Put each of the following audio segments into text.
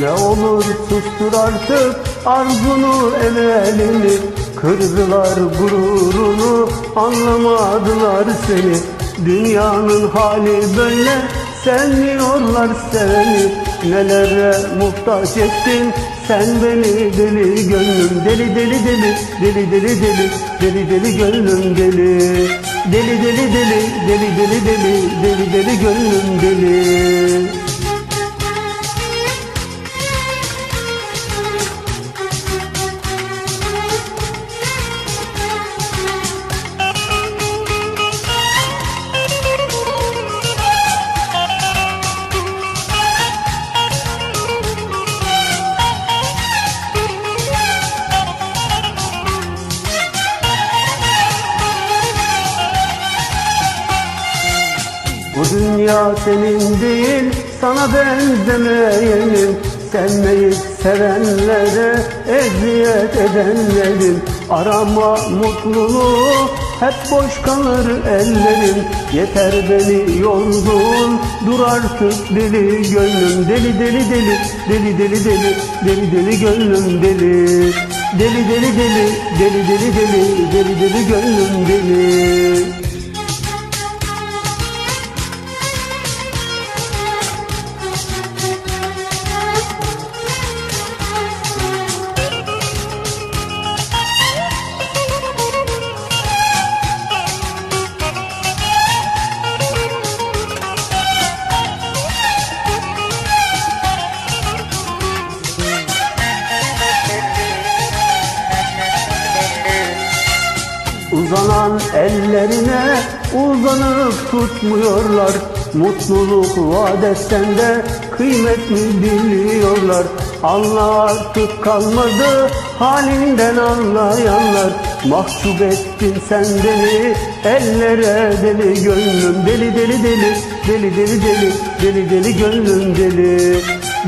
Ne olur sustur artık arzunu emelini Kırdılar gururunu anlamadılar seni. Dünyanın hali böyle sevmiyorlar seni. Nelere muhtaç ettin sen beni? Deli gönlüm Deli deli deli. Deli deli deli deli deli gönlüm deli. Deli deli deli deli deli deli. Deli deli gönlüm deli dünya senin değil sana benzemeyenin Sevmeyi sevenlere eziyet edenlerin Arama mutluluğu hep boş kalır ellerin Yeter beni yorduğun dur artık deli gönlüm Deli deli deli deli deli deli deli deli gönlüm deli Deli deli deli deli deli deli deli deli gönlüm deli Uzanan ellerine uzanıp tutmuyorlar. Mutluluk vaat etsen de kıymet mi biliyorlar Allah artık kalmadı halinden anlayanlar. Mahcup ettin sen beni ellere deli gönlüm Deli deli deli. Deli deli deli deli deli gönlüm deli.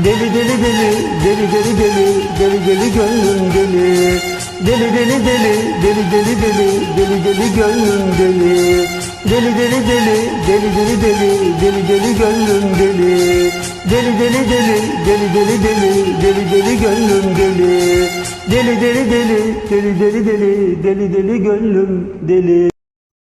Deli deli deli deli deli deli. Deli deli gönlüm deli Deli deli deli deli deli deli deli deli gönlüm deli Deli deli deli deli deli deli deli deli gönlüm deli Deli deli deli deli deli deli deli deli gönlüm deli Deli deli deli deli deli deli deli deli gönlüm deli